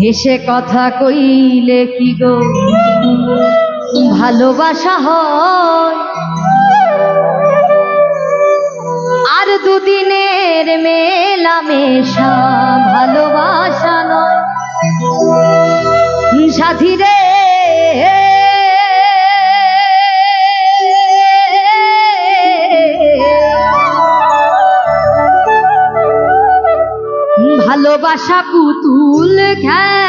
হেসে কথা কইলে কি গো? ভালোবাসা হয়। আর দুদিনের মেলামেশা ভালোবাসা নয়। সাথী রে ভালোবাসা পুতুল খেলা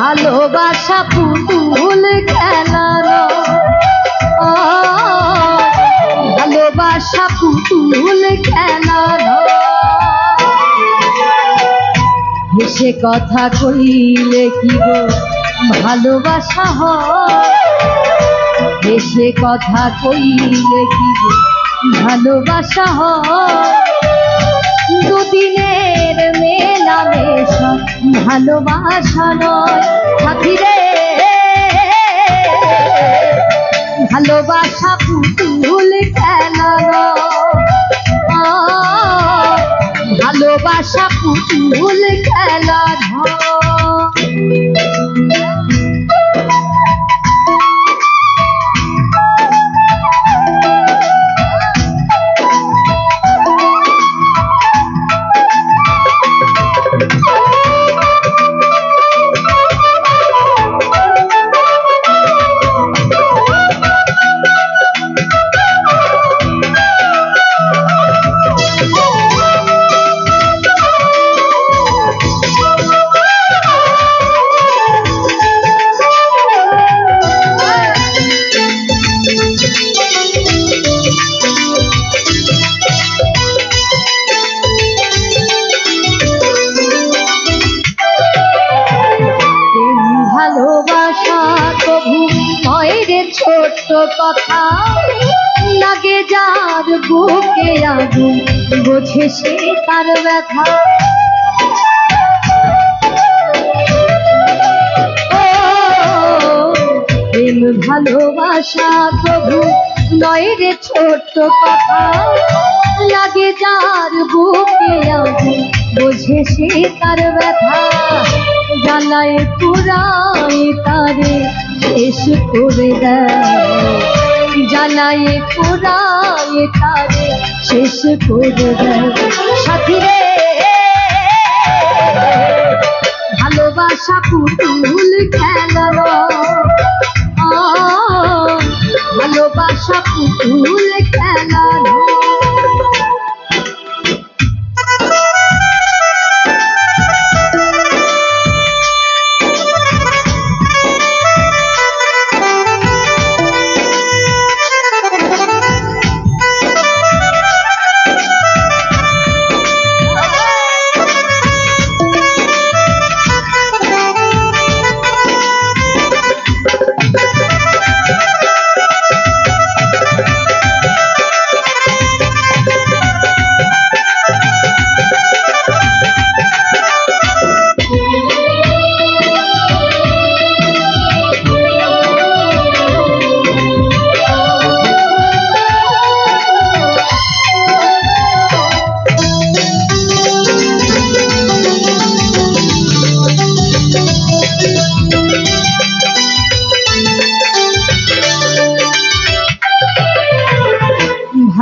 ভালোবাসা পুতুল খেলানো ভালোবাসা পুতুল খেলানো হেসে কথা কইলে কি গো ভালোবাসা হেসে কথা কইলে কি গো ভালোবাসা দুদিনের মেলামেশা ভালোবাসা নয়। বুকে বোঝে সে তার ব্যথা। প্রেম ভালোবাসা কভু নয় রে ছোট্ট কথা। লাগে যার বুকে আগুন, বোঝে সে তার ব্যথা। জ্বালায় পুরায় তারে, শেষ করে দেয়। জ্বালায় পুরায় তারে শেষ করে দেয়। সাথী রে ভালোবাসা পুতুল খেলানো ভালোবাসা পুতুল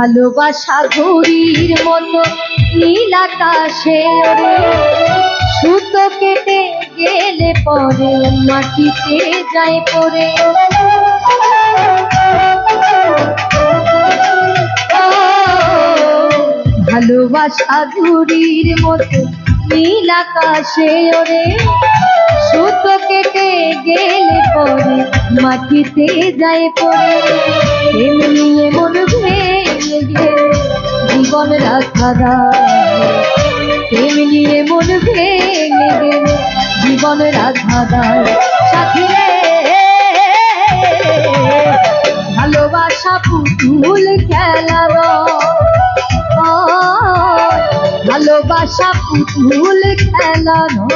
ভালোবাসা ঘুরির মতো নীল আকাশে ওরে। সুতো কেটে গেলে পরে মাটিতে যায় পরে। ভালোবাসা ঘুরির মতো নীল আকাশে ওরে। সুতো কেটে গেলে পরে মাটিতে যায় পরে। এমনি মন ভেঙে গেলে জীবন রাখা এমনি মন ভেঙে গেলে, জীবন রাখা দায় সাথী ভালোবাসা পুতুল খেলার ভালোবাসা পুতুল খেলানো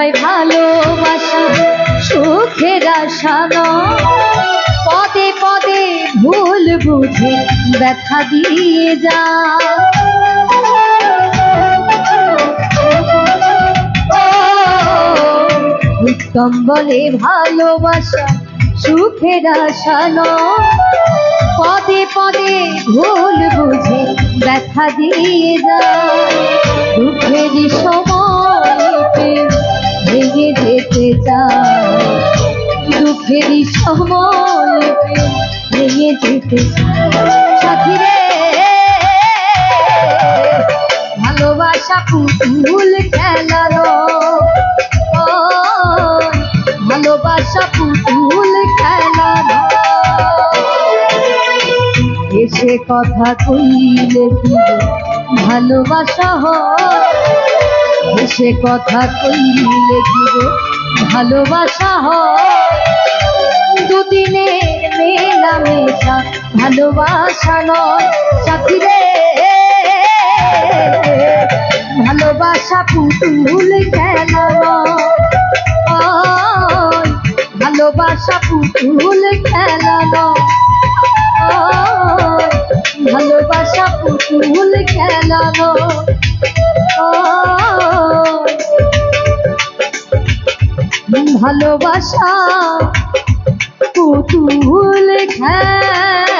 কয় ভালোবাসা, সুখের আশা। পদে পদে ভুল বুঝে ব্যথা দিয়ে যা উত্তম বলে ভালোবাসা, সুখের আশা। পদে পদে ভুল বুঝে ব্যথা দিয়ে যা দুঃখের সময় যেতে চায় দুঃখের সময় ভেঙে যেতে সাথী রে ভালোবাসা পুতুল খেলানো ভালোবাসা পুতুল খেলানো এসে কথা কইলে ভালোবাসা হয়? এসে কথা কইলে কি গো ভালোবাসা হয়? দুদিনের মেলা মেশা ভালোবাসা নয়। সাথী রে ভালোবাসা পুতুল খেলা ভালোবাসা পুতুল খেলা ভালোবাসা পুতুল খেলানো ভালোবাসা পুতুল খেলা।